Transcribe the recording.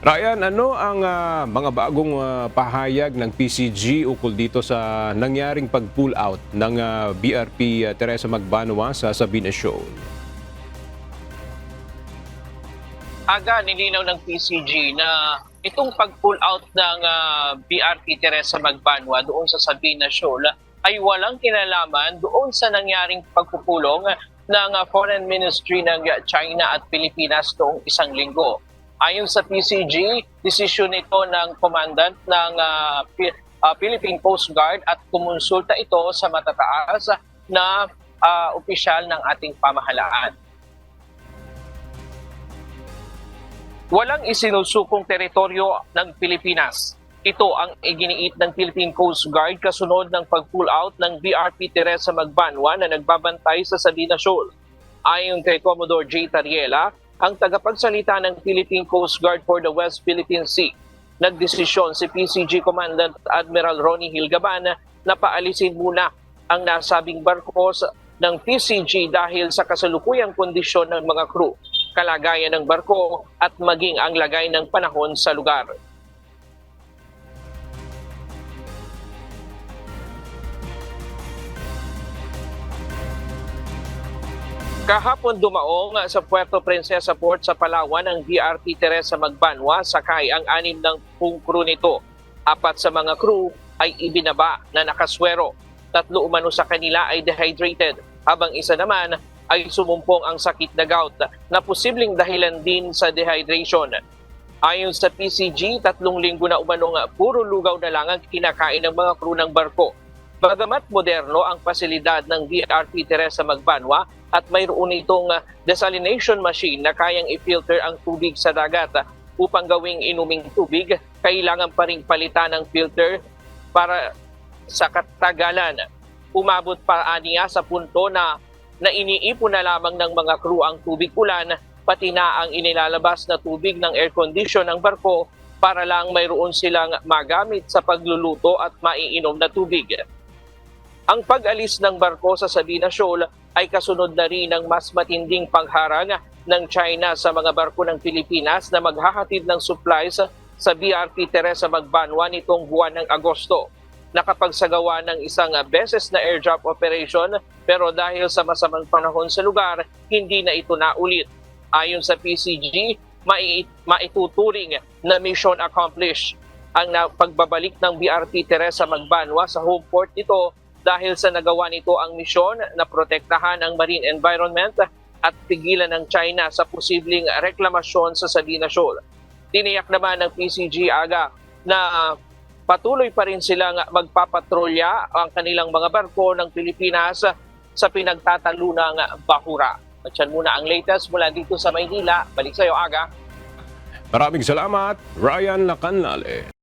Ryan, ano ang ah, mga bagong ah, pahayag ng PCG ukol dito sa nangyaring pag-pull out ng ah, BRP ah, Teresa Magbanwa sa Sabina Show? aga nilinaw ng PCG na itong pag-pull out ng ah, BRP Teresa Magbanwa doon sa Sabina Shoal ay walang kinalaman doon sa nangyaring pagpupulong ng ah, Foreign Ministry ng China at Pilipinas noong isang linggo. Ayon sa PCG, desisyon ito ng commandant ng ah, Philippine Coast Guard at kumonsulta ito sa matataas na ah, opisyal ng ating pamahalaan. Walang isinusukong teritoryo ng Pilipinas. Ito ang iginiit ng Philippine Coast Guard kasunod ng pag-pull out ng BRP Teresa Magbanwa na nagbabantay sa Sabina Shoal. Ayon kay Commodore J. Tariela, ang tagapagsalita ng Philippine Coast Guard for the West Philippine Sea, nagdesisyon si PCG Commandant Admiral Ronnie Hilgaban na paalisin muna ang nasabing barko ng PCG dahil sa kasalukuyang kondisyon ng mga crew, kalagayan ng barko at maging ang lagay ng panahon sa lugar. Kahapon dumaong sa Puerto Princesa Port sa Palawan ang BRP Teresa Magbanwa sakay ang anim ng pung crew nito. Apat sa mga crew ay ibinaba na nakaswero. Tatlo umano sa kanila ay dehydrated habang isa naman ay sumumpong ang sakit na gout na posibleng dahilan din sa dehydration. Ayon sa PCG, tatlong linggo na umanong puro lugaw na lang ang kinakain ng mga crew ng barko. Bagamat moderno ang pasilidad ng BRP Teresa Magbanwa at mayroon itong ah, desalination machine na kayang i-filter ang tubig sa dagat ah, upang gawing inuming tubig, kailangan pa rin palitan ng filter para sa katagalan. Umabot pa aniya sa punto na na iniipon na lamang ng mga crew ang tubig ulan, pati na ang inilalabas na tubig ng air condition ng barko para lang mayroon silang magamit sa pagluluto at maiinom na tubig. Ang pag-alis ng barko sa Sabina Shoal ay kasunod na rin ng mas matinding pangharang ng China sa mga barko ng Pilipinas na maghahatid ng supplies sa BRP Teresa Magbanwa nitong buwan ng Agosto. Nakapagsagawa ng isang beses na airdrop operation pero dahil sa masamang panahon sa lugar, hindi na ito naulit. Ayon sa PCG, mai- maituturing na mission accomplished ang pagbabalik ng BRP Teresa Magbanwa sa home port nito dahil sa nagawa nito ang misyon na protektahan ang marine environment at pigilan ng China sa posibleng reklamasyon sa Sabina Shoal. Tiniyak naman ng PCG aga na patuloy pa rin silang magpapatrolya ang kanilang mga barko ng Pilipinas sa pinagtatalunang bahura. At yan muna ang latest mula dito sa Maynila. Balik sa iyo, Aga. Maraming salamat, Ryan Lacanlale.